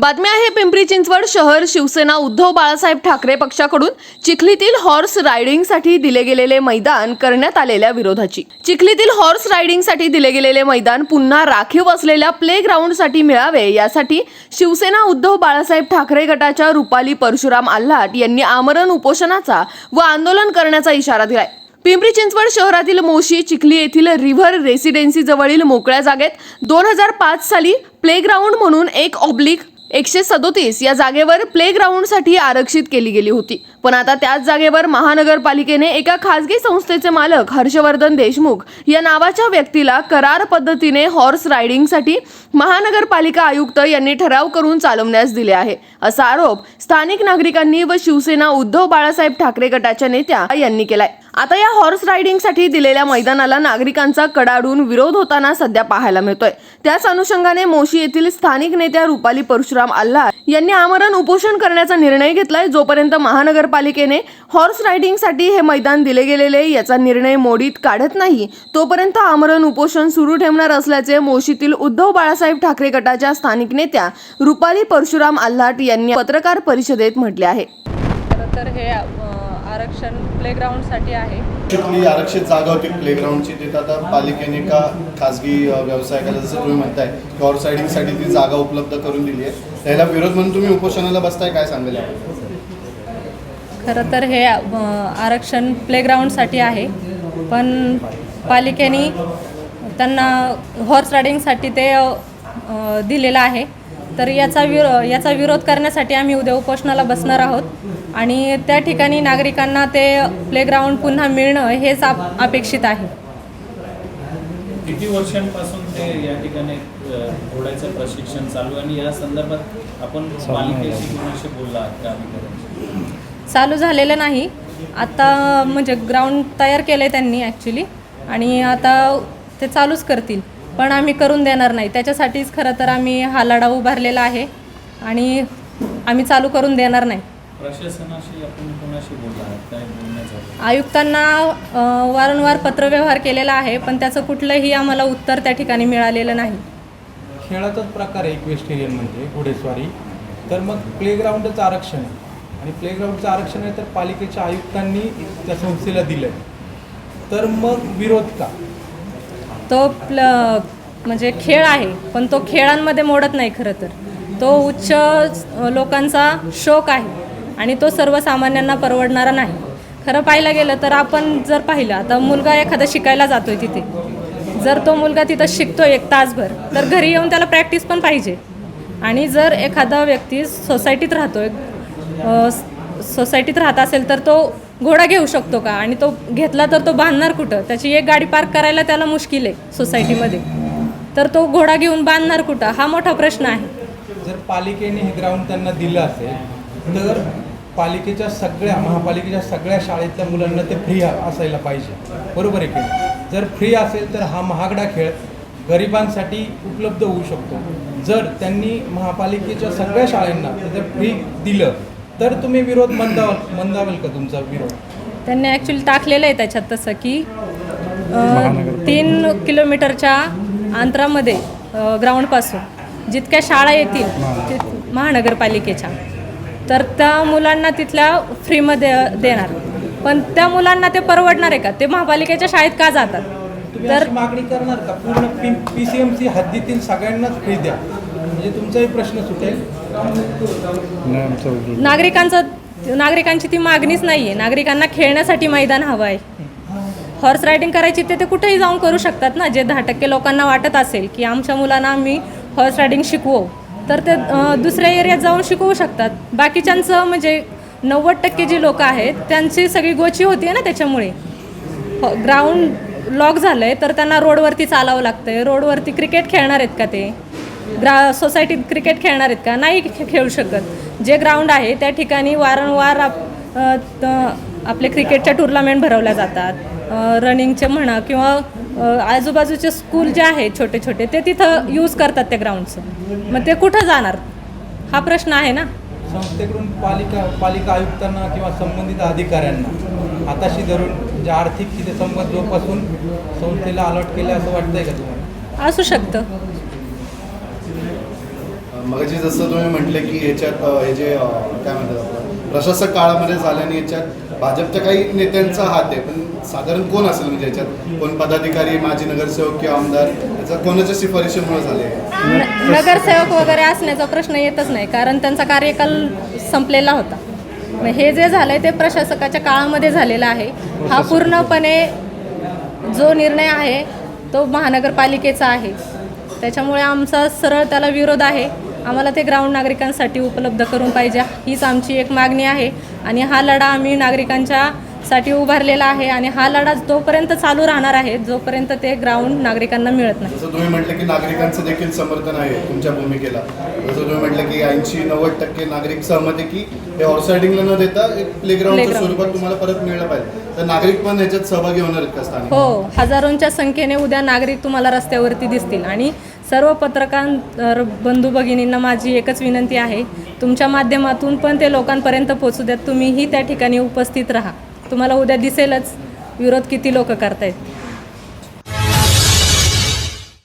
बातमी आहे पिंपरी चिंचवड शहर शिवसेना उद्धव बाळासाहेब ठाकरे पक्षाकडून चिखलीतील हॉर्स रायडिंगसाठी दिले गेलेले मैदान करण्यात आलेल्या विरोधाची. चिखलीतील हॉर्स रायडिंगसाठी दिले गेलेले मैदान पुन्हा राखीव असलेल्या प्ले ग्राउंडसाठी मिळावे यासाठी शिवसेना उद्धव बाळासाहेब ठाकरे गटाच्या रुपाली परशुराम आल्हाट यांनी आमरण उपोषणाचा व आंदोलन करण्याचा इशारा दिलाय. पिंपरी चिंचवड शहरातील मोशी चिखली येथील रिव्हर रेसिडेन्सी जवळील मोकळ्या जागेत दोन हजार पाच साली प्लेग्राऊंड म्हणून एक ऑब्लिक एकशे सदोतीस या जागेवर प्लेग्राऊंडसाठी आरक्षित केली गेली होती. पण आता त्याच जागेवर महानगरपालिकेने एका खासगी संस्थेचे मालक हर्षवर्धन देशमुख या नावाच्या व्यक्तीला करार पद्धतीने हॉर्स रायडिंगसाठी महानगरपालिका आयुक्त यांनी ठराव करून चालवण्यास दिले आहे. असा आरोप स्थानिक नागरिकांनी व शिवसेना उद्धव बाळासाहेब ठाकरे गटाच्या नेत्या यांनी केलाय. आता या हॉर्स रायडिंगसाठी दिलेल्या मैदानाला नागरिकांचा कडाडून विरोध होताना सध्या पाहायला मिळतोय. त्याच अनुषंगाने मोशी येथील स्थानिक नेत्या रुपाली परशुराम आल्हार यांनी आमरण उपोषण करण्याचा निर्णय घेतलाय. जोपर्यंत महानगरपालिकेने हॉर्स रायडिंगसाठी हे मैदान दिले गेलेले याचा निर्णय मोडीत काढत नाही तोपर्यंत आमरण उपोषण सुरू ठेवणार असल्याचे मोशीतील उद्धव बाळासाहेब ठाकरे गटाच्या स्थानिक नेत्या रुपाली परशुराम आल्हाट यांनी पत्रकार परिषदेत म्हटले आहे. खरं तर हे अ, आरक्षण प्लेग्राऊंडसाठी आहे. आरक्षित जागा होती प्लेग्राऊंडची तिथं आता पालिकेने का खाजगी व्यावसायिकाला जसं तुम्ही म्हणताय हॉर्स रायडिंगसाठी ती जागा उपलब्ध करून दिली आहे. त्याला विरोध म्हणून तुम्ही उपोषणाला बसताय काय सांगेल? खरं तर हे आरक्षण प्लेग्राऊंडसाठी आहे. पण पालिकेने त्यांना हॉर्स रायडिंगसाठी ते दिलेलं आहे. तर याचा विरो याचा विरोध करण्यासाठी आम्ही उद्या उपोषणाला बसणार आहोत. आणि त्या ठिकाणी नागरिकांना ते प्लेग्राऊंड पुन्हा मिळणं हेच आप अपेक्षित आहे. किती वर्षांपासून ते या ठिकाणी घोड्याचं प्रशिक्षण चालू आणि या संदर्भात आपण पालिकेशी कोणाशी बोलला आहात चालू झालेलं नाही. आता म्हणजे ग्राउंड तयार केलं आहे त्यांनी ॲक्च्युली आणि आता ते चालूच करतील. पण आम्ही करून देणार नाही. त्याच्यासाठीच खरं तर आम्ही हा लढा उभारलेला आहे. आणि आम्ही चालू करून देणार नाही. प्रशासनाशी आपण कोणाशी बोलला आहात? काय बोलण्याचं आयुक्तांना वारंवार पत्रव्यवहार केलेला आहे पण त्याचं कुठलंही आम्हाला उत्तर त्या ठिकाणी मिळालेलं नाही. खेळाचाच प्रकार आहे इक्वेस्टेरियन म्हणजे घोडेस्वारी. तर मग प्लेग्राऊंडचं आरक्षण आहे. आणि प्लेग्राऊंडचं आरक्षण आहे तर पालिकेच्या आयुक्तांनी त्या संस्थेला दिलं आहे तर मग विरोध का? तो प्ल म्हणजे खेळ आहे पण तो खेळांमध्ये मोडत नाही खरं तर. तो उच्च लोकांचा शोक आहे. आणि तो सर्वसामान्यांना परवडणारा नाही. खरं पाहायला गेलं तर आपण जर पाहिलं आता मुलगा एखादा शिकायला जातोय तिथे. जर तो मुलगा तिथं शिकतो एक तासभर तर घरी येऊन त्याला प्रॅक्टिस पण पाहिजे. आणि जर एखादा व्यक्ती सोसायटीत राहतोय अ, सोसायटीत राहत असेल तर तो घोडा घेऊ शकतो का? आणि तो घेतला तर तो बांधणार कुठं? त्याची एक गाडी पार्क करायला त्याला मुश्किल आहे सोसायटीमध्ये. तर तो घोडा घेऊन बांधणार कुठं? हा मोठा प्रश्न आहे. जर पालिकेने हे ग्राउंड त्यांना दिलं असेल तर पालिकेच्या सगळ्या महापालिकेच्या सगळ्या शाळेतल्या मुलांना ते फ्री असायला पाहिजे. बरोबर आहे की? जर फ्री असेल तर हा महागडा खेळ गरिबांसाठी उपलब्ध होऊ शकतो. जर त्यांनी महापालिकेच्या सगळ्या शाळांना जर फ्री दिलं तर तुम्ही विरोध मंदावल मंदावल का तुमचा विरोध? त्यांनी ॲक्च्युली टाकलेलं आहे त्याच्यात तसं की अ, तीन किलोमीटरच्या अंतरामध्ये अ, ग्राउंडपासून जितक्या शाळा येतील ति महानगरपालिकेच्या. तर त्या मुलांना तिथल्या फ्रीमध्ये देणार. पण त्या मुलांना ते परवडणार आहे का? ते महापालिकेच्या शाळेत का जातात? तर मागणी करणार का? पूर्ण पी सी एम सी हद्दीतील सगळ्यांनाच फ्री द्या. म्हणजे तुमचाही प्रश्न सुटेल. नागरिकांचं नागरिकांची ती मागणीच नाही आहे नागरिकांना खेळण्यासाठी मैदान हवं आहे हॉर्स रायडिंग करायची ते ते कुठेही जाऊन करू शकतात ना? जे दहा टक्के लोकांना वाटत असेल की आमच्या मुलांना आम्ही हॉर्स रायडिंग शिकवू. तर ते दुसऱ्या एरियात जाऊन शिकवू शकतात. बाकीच्यांचं म्हणजे नव्वद टक्के जी लोक आहेत त्यांची सगळी गोची होती ना त्याच्यामुळे. ग्राउंड लॉक झालं आहे तर त्यांना रोडवरती चालावं लागतं आहे रोडवरती क्रिकेट खेळणार आहेत का ते? ग्रा सोसायटीत क्रिकेट खेळणार आहेत का? नाही खे- खेळू शकत. जे ग्राउंड आहे त्या ठिकाणी वारंवार आप आपले क्रिकेटच्या टुर्नामेंट भरवल्या जातात. रनिंगचे म्हणा किंवा आजूबाजूचे स्कूल जे आहेत छोटे छोटे ते तिथं यूज करतात त्या ग्राउंडचं मग ते कुठं जाणार? हा प्रश्न आहे ना. संस्थेकडून पालिका पालिका आयुक्तांना किंवा संबंधित अधिकाऱ्यांना हाताशी धरून जे आर्थिक तिथे संबंध जोपासून संस्थेला अलॉट केलं असं वाटतंय का तुम्हाला? असू शकतं. मगाशी जसं तुम्ही म्हटले की याच्यात हे जे काय म्हणतात प्रशासक काळामध्ये झाल्याने याच्यात भाजपच्या काही नेत्यांचा हात आहे पण साधारण कोण असेल म्हणजे याच्यात? कोण पदाधिकारी माजी नगरसेवक किंवा आमदार? याचा कोणाच्या शिफारशीमुळे झाले? नगरसेवक वगैरे असण्याचा प्रश्न येतच नाही कारण त्यांचा कार्यकाल संपलेला होता. मग हे जे झालंय ते प्रशासकाच्या काळामध्ये झालेलं आहे. हा पूर्णपणे जो निर्णय आहे तो महानगरपालिकेचा आहे. त्याच्यामुळे आमचा सरळ त्याला विरोध आहे. आम्हाला ते ग्राउंड नागरिकांसाठी उपलब्ध करून पाहिजे. हीच आमची एक मागणी आहे. आणि हा लढा आम्ही नागरिकांच्या साठी उभारलेला आहे आणि हा लढा तोपर्यंत चालू राहणार आहे जोपर्यंत ते ग्राउंड नागरिकांना मिळत नाही. जसं तुम्ही म्हटलं की नागरिकांचं देखील समर्थन आहे तुमच्या भूमिकेला. जसं तुम्ही म्हटलं की ऐंशी नव्वद टक्के नागरिक सहमत आहे की हे हॉर्स रायडिंगला न देता एक प्लेग्राऊंडच्या. स्वरूपात तुम्हाला परत मिळलं पाहिजे. तर नागरिक पण ह्याच्यात सहभागी होणार आहेत का स्थानिक? हो हजारोंच्या संख्येने उद्या नागरिक तुम्हाला रस्त्यावरती दिसतील. आणि सर्व पत्रकार बंधू भगिनींना माझी एकच विनंती आहे तुमच्या माध्यमातून पण ते लोकांपर्यंत पोचू द्यात. तुम्हीही त्या ठिकाणी उपस्थित राहा. तुम्हाला उद्या दिसेलच. विरोध किती लोक करतायत?